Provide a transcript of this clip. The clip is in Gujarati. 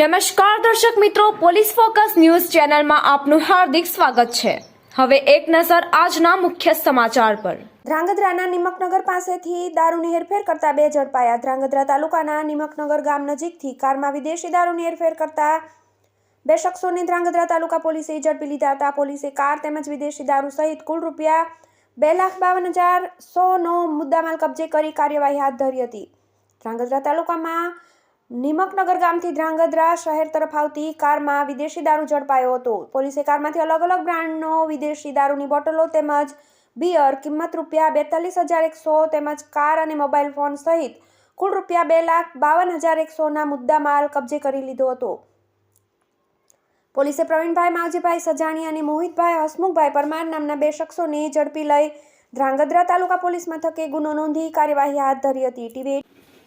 નમસ્કાર દર્શક મિત્રો, પોલીસ ફોકસ ન્યૂઝ ચેનલમાં આપનું હાર્દિક સ્વાગત છે. હવે એક નજર આજના મુખ્ય સમાચાર પર. ધ્રાંગધ્રાના નિમકનગર પાસેથી દારૂની હેરફેર કરતા બે ઝડપાયા. ધ્રાંગધ્રા તાલુકાના નિમકનગર ગામ નજીકથી કારમાં વિદેશી દારૂની હેરફેર કરતા બે શખ્સોને ધ્રાંગધ્રા તાલુકા પોલીસે ઝડપી લીધા હતા. પોલીસે કાર તેમજ વિદેશી દારૂ સહિત કુલ રૂપિયા બે લાખ બાવન હજાર સોનો મુદ્દામાલ કબજે કરી કાર્યવાહી હાથ ધરી હતી. ધ્રાંગધ્રા તાલુકામાં નિમકનગર ગામથી ધ્રાંગધ્રા શહેર તરફ આવતી કારમાં વિદેશી દારૂ ઝડપાયો હતો. પોલીસે કારમાંથી અલગ અલગ બ્રાન્ડનો વિદેશી દારૂની બોટલો તેમજ બિયર કિંમત રૂપિયા બેતાલીસ હજાર એકસો તેમજ કાર અને મોબાઈલ ફોન સહિત કુલ રૂપિયા બે લાખ બાવન હજાર એકસોના મુદ્દા માલ કબજે કરી લીધો હતો. પોલીસે પ્રવીણભાઈ માવજીભાઈ સજાણી અને મોહિતભાઈ હસમુખભાઈ પરમાર નામના બે શખ્સોને ઝડપી લઈ ધ્રાંગધ્રા તાલુકા પોલીસ મથકે ગુનો નોંધી કાર્યવાહી હાથ ધરી હતી. ટીવી